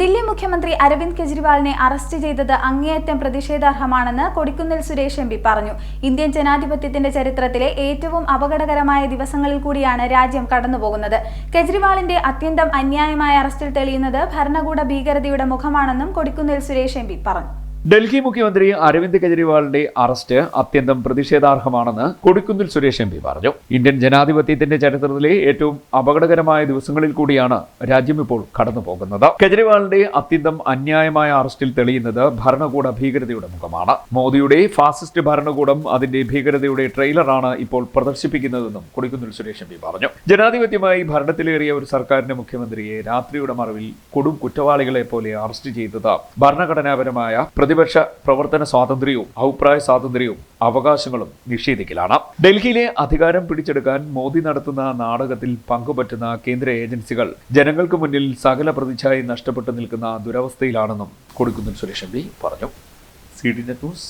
ദില്ലി മുഖ്യമന്ത്രി അരവിന്ദ് കെജ്രിവാളിനെ അറസ്റ്റ് ചെയ്തത് അങ്ങേയറ്റം പ്രതിഷേധാർഹമാണെന്ന് കൊടിക്കുന്നിൽ സുരേഷ് എം പറഞ്ഞു. ഇന്ത്യൻ ജനാധിപത്യത്തിന്റെ ചരിത്രത്തിലെ ഏറ്റവും അപകടകരമായ ദിവസങ്ങളിൽ കൂടിയാണ് രാജ്യം കടന്നുപോകുന്നത്. കെജ്രിവാളിന്റെ അത്യന്തം അന്യായമായ അറസ്റ്റിൽ തെളിയുന്നത് ഭരണകൂട ഭീകരതയുടെ മുഖമാണെന്നും കൊടിക്കുന്നിൽ സുരേഷ് എം പറഞ്ഞു. ഡൽഹി മുഖ്യമന്ത്രി അരവിന്ദ് കെജ്രിവാളിന്റെ അറസ്റ്റ് അത്യന്തം പ്രതിഷേധാർഹമാണെന്ന് കൊടിക്കുന്നിൽ സുരേഷ് എം പി പറഞ്ഞു. ഇന്ത്യൻ ജനാധിപത്യത്തിന്റെ ചരിത്രത്തിലെ ഏറ്റവും അപകടകരമായ ദിവസങ്ങളിൽ കൂടിയാണ് രാജ്യം ഇപ്പോൾ കടന്നുപോകുന്നത്. കെജ്രിവാളിന്റെ അത്യന്തം അന്യായമായ അറസ്റ്റിൽ തെളിയുന്നത് ഭരണകൂട ഭീകരതയുടെ മുഖമാണ്. മോദിയുടെ ഫാസിസ്റ്റ് ഭരണകൂടം അതിന്റെ ഭീകരതയുടെ ട്രെയിലറാണ് ഇപ്പോൾ പ്രദർശിപ്പിക്കുന്നതെന്നും കൊടിക്കുന്നിൽ സുരേഷ് എം പി പറഞ്ഞു. ജനാധിപത്യമായി ഭരണത്തിലേറിയ ഒരു സർക്കാരിന്റെ മുഖ്യമന്ത്രിയെ രാത്രിയുടെ മറവിൽ കൊടും കുറ്റവാളികളെ പോലെ അറസ്റ്റ് ചെയ്തത് ഭരണഘടനാപരമായ പ്രതിപക്ഷ പ്രവർത്തന സ്വാതന്ത്ര്യവും അഭിപ്രായ സ്വാതന്ത്ര്യവും അവകാശങ്ങളും നിഷേധിക്കലാണ്. ഡൽഹിയിലെ അധികാരം പിടിച്ചെടുക്കാൻ മോദി നടത്തുന്ന നാടകത്തിൽ പങ്കുപറ്റുന്ന കേന്ദ്ര ഏജൻസികൾ ജനങ്ങൾക്ക് മുന്നിൽ സകല പ്രതിച്ഛായ നഷ്ടപ്പെട്ടു നിൽക്കുന്ന ദുരവസ്ഥയിലാണെന്നും കൊടിക്കുന്നിൽ സുരേഷ് എം പറഞ്ഞു. C D news